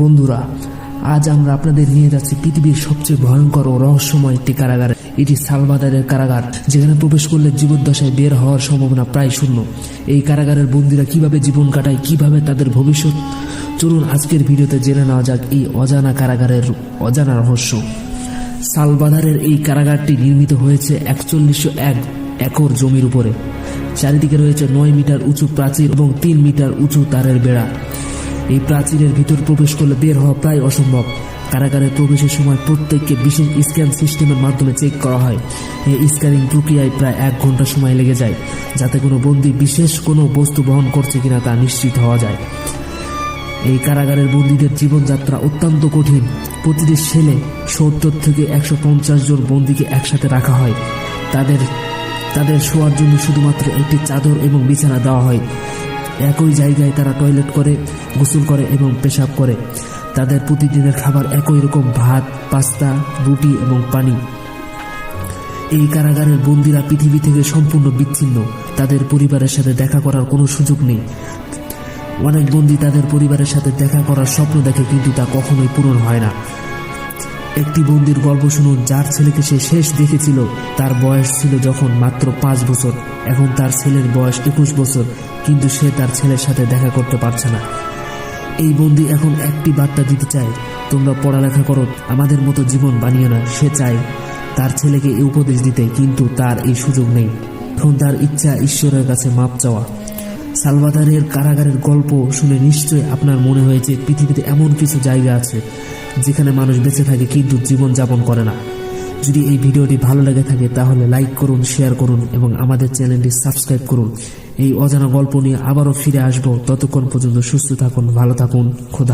বন্ধুরা, আজ আমরা আপনাদের নিয়ে যাচ্ছি পৃথিবীর সবচেয়ে ভয়ঙ্কর ও রহস্যময় একটি কারাগার। এটি সালবাদারের কারাগার, যেখানে প্রবেশ করলে জীবদ্দশায় বের হওয়ার সম্ভাবনা প্রায় শূন্য। এই কারাগারের বন্দীরা কীভাবে জীবন কাটায়, কীভাবে তাদের ভবিষ্যৎ? চলুন আজকের ভিডিওতে জেনে নেওয়া যাক এই অজানা কারাগারের অজানা রহস্য। সালবাদারের এই কারাগারটি নির্মিত হয়েছে একচল্লিশশো এক একর জমির উপরে। চারিদিকে রয়েছে নয় মিটার উঁচু প্রাচীর এবং তিন মিটার উঁচু তারের বেড়া। এই প্রাচীরের ভিতর প্রবেশ করলে বের হওয়া প্রায় অসম্ভব। কারাগারে প্রবেশের সময় প্রত্যেককে বিশেষ স্ক্যান সিস্টেমের মাধ্যমে চেক করা হয়। এই স্ক্যানিং প্রক্রিয়ায় প্রায় এক ঘণ্টা সময় লেগে যায়, যাতে কোনো বন্দী বিশেষ কোনো বস্তু বহন করছে কিনা তা নিশ্চিত হওয়া যায়। এই কারাগারের বন্দীদের জীবনযাত্রা অত্যন্ত কঠিন। প্রতিটি সেলে সত্তর থেকে একশো পঞ্চাশ জন বন্দীকে একসাথে রাখা হয়। তাদের তাদের শোয়ার জন্য শুধুমাত্র একটি চাদর এবং বিছানা দেওয়া হয়। একই জায়গায় তারা টয়লেট করে, গোসল করে এবং পেশাব করে। তাদের প্রতিদিনের খাবার একই রকম ভাত, পাস্তা, রুটি এবং পানি। এই কারাগারের বন্দিরা পৃথিবী থেকে সম্পূর্ণ বিচ্ছিন্ন। তাদের পরিবারের সাথে দেখা করার কোনো সুযোগ নেই। অনেক বন্দী তাদের পরিবারের সাথে দেখা করার স্বপ্ন দেখে, কিন্তু তা কখনোই পূরণ হয় না। একটি বন্দির গল্প শুনুন, যার ছেলেকে সে শেষ দেখেছিল। তার বয়স ছিল যখন মাত্র পাঁচ বছর। এখন তার ছেলের বয়স একুশ বছর, কিন্তু সে তার ছেলের সাথে দেখা করতে পারছে না। এই বন্দি এখন একটি বার্তা দিতে চায়, তোমরা পড়ালেখা করো, আমাদের মতো জীবন বানিয়ে না। সে চায় তার ছেলেকে এই উপদেশ দিতে, কিন্তু তার এই সুযোগ নেই। এখন তার ইচ্ছা ঈশ্বরের কাছে মাপ চাওয়া। সালভাদারের কারাগারের গল্প শুনে নিশ্চয়ই আপনার মনে হয়েছে পৃথিবীতে এমন কিছু জায়গা আছে যেখানে মানুষ বেঁচে থাকে কিন্তু জীবন যাপন করে না। যদি এই ভিডিওটি ভালো লেগে থাকে তাহলে লাইক করুন, শেয়ার করুন এবং আমাদের চ্যানেলটি সাবস্ক্রাইব করুন। এই অজানা গল্প নিয়ে আবারও ফিরে আসব। ততক্ষণ পর্যন্ত সুস্থ থাকুন, ভালো থাকুন, খোদা